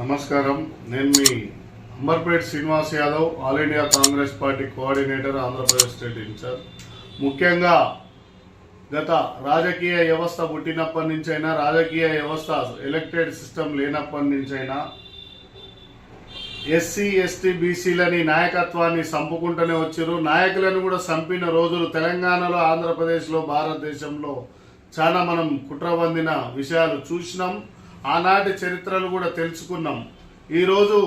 నమస్కారం. నేను మీ Amberpet Srinivas Yadav all India Congress party coordinator Andhra Pradesh state in-charge. ముఖ్యంగా గత రాజకీయ వ్యవస్థ పుట్టినప్పటి నుంచైనా రాజకీయ వ్యవస్థ ఎలక్టెడ్ సిస్టమ్ లేనప్పటి నుంచైనా ఎస్సీ ఎస్టీ బీసీలని నాయకత్వాన్ని చంపుకుంటూనే వచ్చారు నాయకులను కూడా చంపిన రోజులు తెలంగాణలో ఆంధ్రప్రదేశ్లో భారతదేశంలో చాలా మనం కుట్రబందిన విషయాలు చూసినాం. ఆనాటి చరిత్రలు కూడా తెలుసుకున్నాం. ఈరోజు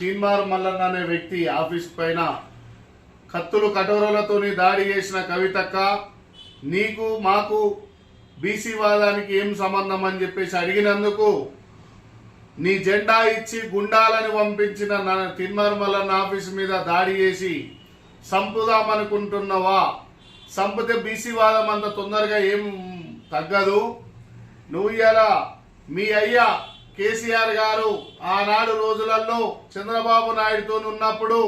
తీన్మార్ మల్లన్న అనే వ్యక్తి ఆఫీస్ పైన కత్తులు కటోరలతోని దాడి చేసిన కవితక్క నీకు మాకు బీసీ వాదానికి ఏం సంబంధం అని చెప్పేసి అడిగినందుకు నీ జెండా ఇచ్చి గుండాలని పంపించిన నా మల్లన్న ఆఫీస్ మీద దాడి చేసి సంపుదామనుకుంటున్నావా సంపితే బీసీ వాదం అంత తొందరగా ఏం తగ్గదు. నువ్వు ఇలా మీ అయ్యా కేసీఆర్ గారు ఆనాడు రోజులలో చంద్రబాబు నాయుడుతో ఉన్నప్పుడు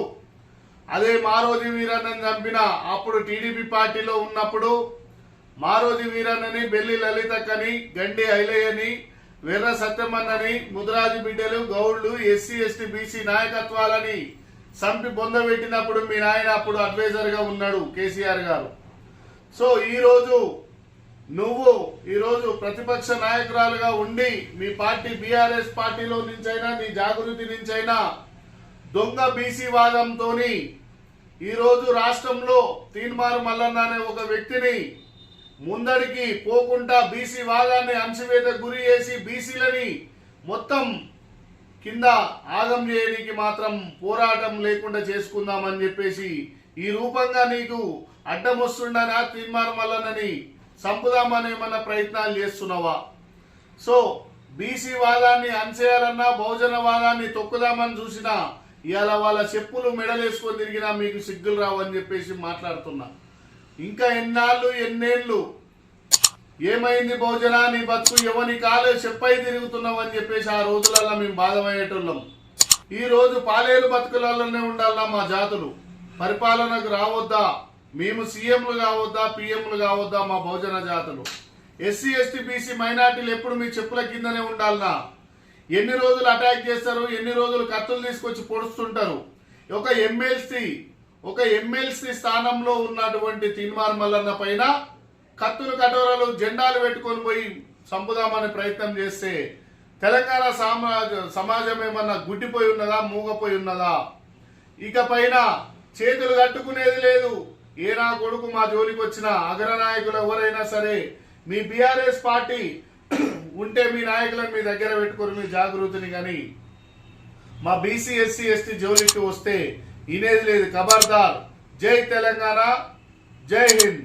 అదే మారోజీ వీరన్నని చంపిన అప్పుడు టీడీపీ పార్టీలో ఉన్నప్పుడు మారోజీ వీరన్నని బెల్లి లలితక్కని గండి ఐలయ్యని వెర్ర సత్యమన్నని ముదిరాజు బిడ్డలు గౌడ్లు ఎస్సీ ఎస్టీ బీసీ నాయకత్వాలని చంపి బొందబెట్టినప్పుడు మీ నాయన అప్పుడు అడ్వైజర్గా ఉన్నాడు కేసీఆర్ గారు. సో ఈరోజు నువ్వు ఈరోజు ప్రతిపక్ష నాయకురాలుగా ఉండి మీ పార్టీ బీఆర్ఎస్ పార్టీలో నుంచైనా నీ జాగృతి నుంచైనా దొంగ బీసీ వాదంతోని ఈరోజు రాష్ట్రంలో తీన్మారు మల్లన్న అనే ఒక వ్యక్తిని ముందడికి పోకుండా బీసీ వాదాన్ని అంశవేత గురి చేసి బీసీలని మొత్తం కింద ఆగం చేయడానికి మాత్రం పోరాటం లేకుండా చేసుకుందామని చెప్పేసి ఈ రూపంగా నీకు అడ్డం వస్తుండనా తీర్మానం మల్లన్నని సంపుదామని ఏమన్నా ప్రయత్నాలు చేస్తున్నావా? సో బీసీ వాదాన్ని అణచేయాలన్నా బహుజన వాదాన్ని తొక్కుదామని చూసినా ఇవాళ వాళ్ళ చెప్పులు మెడలేసుకొని తిరిగినా మీకు సిగ్గులు రావని చెప్పేసి మాట్లాడుతున్నా. ఇంకా ఎన్నాళ్ళు ఎన్నేళ్ళు? ఏమైంది బహుజన నీ బతుకు ఎవని కాలే చెప్పై తిరుగుతున్నావు అని చెప్పేసి ఆ రోజులలో మేము బాధపడేటోళ్ళం. ఈ రోజు పాలేరు బతుకులలోనే ఉండాలా మా జాతులు. పరిపాలనకు రావద్దా? మేము సీఎంలు కావద్దా పిఎంలు కావద్దా మా బహుజన జాతులు? ఎస్సీ ఎస్టీ బీసీ మైనార్టీలు ఎప్పుడు మీ చెప్పుల కిందనే ఉండాలనా? ఎన్ని రోజులు అటాక్ చేస్తారు ఎన్ని రోజులు కత్తులు తీసుకొచ్చి పొడుస్తుంటారు? ఒక ఎమ్మెల్సీ ఒక ఎమ్మెల్సీ స్థానంలో ఉన్నటువంటి తిన్మార్ మల్లన్న పైన కత్తులు కటోరలు జెండాలు పెట్టుకొని పోయి చంపుదామనే ప్రయత్నం చేస్తే తెలంగాణ సమాజ సమాజం ఏమన్నా గుడ్డిపోయి ఉన్నదా మూగపోయి ఉన్నదా? ఇక పైన చేతులు కట్టుకునేది లేదు. ఏ నా కొడుకు మా జోలికి వచ్చిన అగ్రనాయకులు ఎవరైనా సరే మీ బీఆర్ఎస్ పార్టీ ఉంటే మీ నాయకులను మీ దగ్గర పెట్టుకుని మీ జాగృతిని కానీ మా బీసీ ఎస్సీ ఎస్టీ జోలికి వస్తే ఇనేది లేదు. ఖబర్దార్. జై తెలంగాణ. జై హింద్.